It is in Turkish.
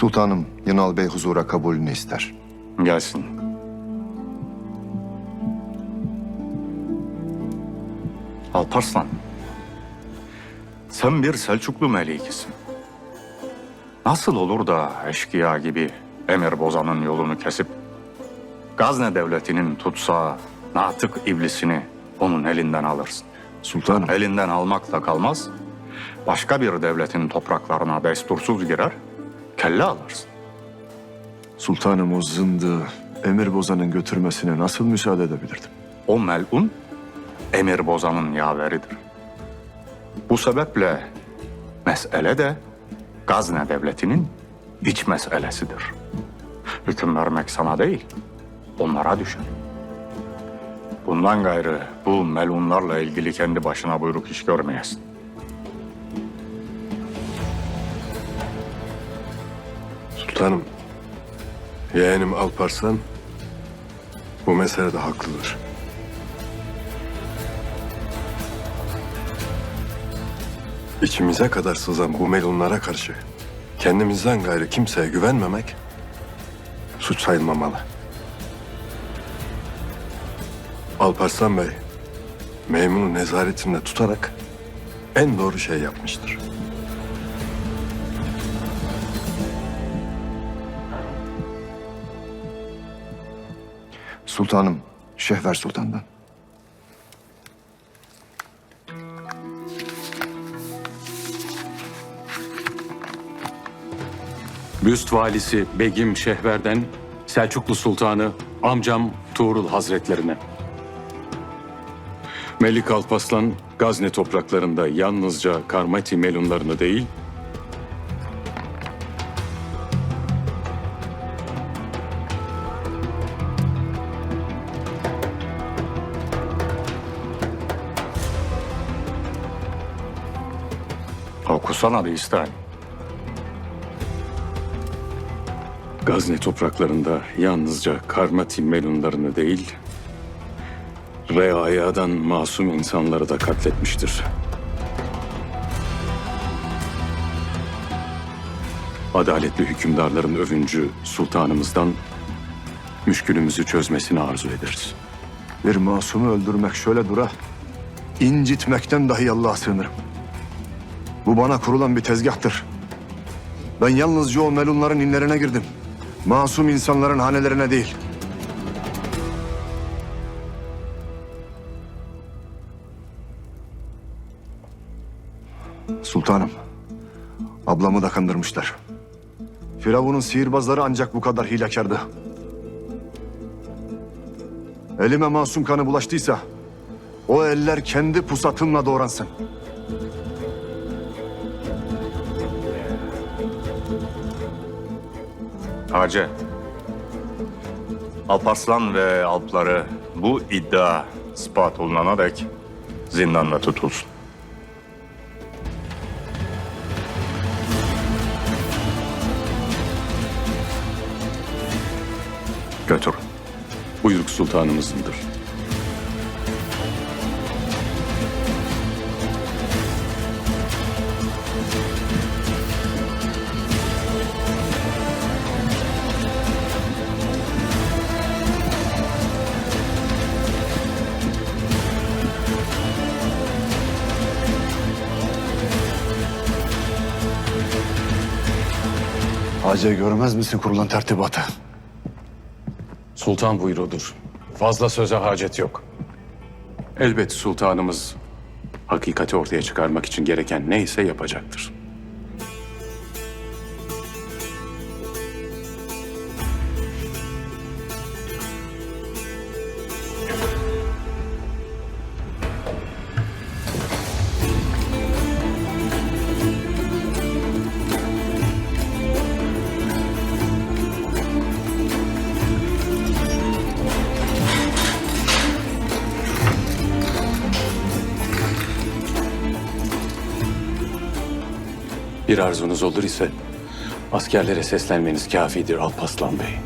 Sultanım Yınal Bey huzura kabulünü ister. Gelsin. Alparslan. Sen bir Selçuklu melikisin. Nasıl olur da eşkıya gibi emir bozanın yolunu kesip Gazne devletinin tutsağı natık iblisini onun elinden alırsın. Sultanım. Elinden almakla kalmaz, başka bir devletin topraklarına destursuz girer, kelle alırsın. Sultanım o zındığı emir bozanın götürmesine nasıl müsaade edebilirdim? O melun emir bozanın yaveridir. Bu sebeple mesele de Gazne devletinin iç meselesidir. Hüküm vermek sana değil, onlara düşer. Bundan gayrı bu melunlarla ilgili kendi başına buyruk iş görmeyesin. Sultanım, yeğenim Alparslan bu meselede haklıdır. İçimize kadar sızan bu melunlara karşı kendimizden gayrı kimseye güvenmemek suç sayılmamalı. Alparslan Bey, memnun nezaretinde tutarak en doğru şey yapmıştır. Sultanım Şehver Sultan'dan. Büst valisi Begim Şehver'den Selçuklu Sultanı amcam Tuğrul Hazretlerine. Melik Alpaslan Gazne topraklarında yalnızca Karmati melunlarını değil, Okusana bir ister. Gazne topraklarında yalnızca Karmati melunlarını değil, reayadan masum insanları da katletmiştir. Adaletli hükümdarların övüncü sultanımızdan müşkülümüzü çözmesini arzu ederiz. Bir masumu öldürmek şöyle dura. incitmekten dahi Allah'a sığınırım. Bu bana kurulan bir tezgahtır. Ben yalnızca o melunların inlerine girdim. Masum insanların hanelerine değil. Sultanım, ablamı da kandırmışlar. Firavun'un sihirbazları ancak bu kadar hilekardı. Elime masum kanı bulaştıysa o eller kendi pusatımla doğransın. Hacı. Alparslan ve Alpları bu iddia ispat olunana dek zindanda tutulsun. Götür. Buyruk sultanımızındır. Hacı görmez misin kurulan tertibatı? Sultan buyruğudur. Fazla söze hacet yok. Elbet sultanımız hakikati ortaya çıkarmak için gereken neyse yapacaktır. Bir arzunuz olur ise askerlere seslenmeniz kafidir Alpaslan Bey.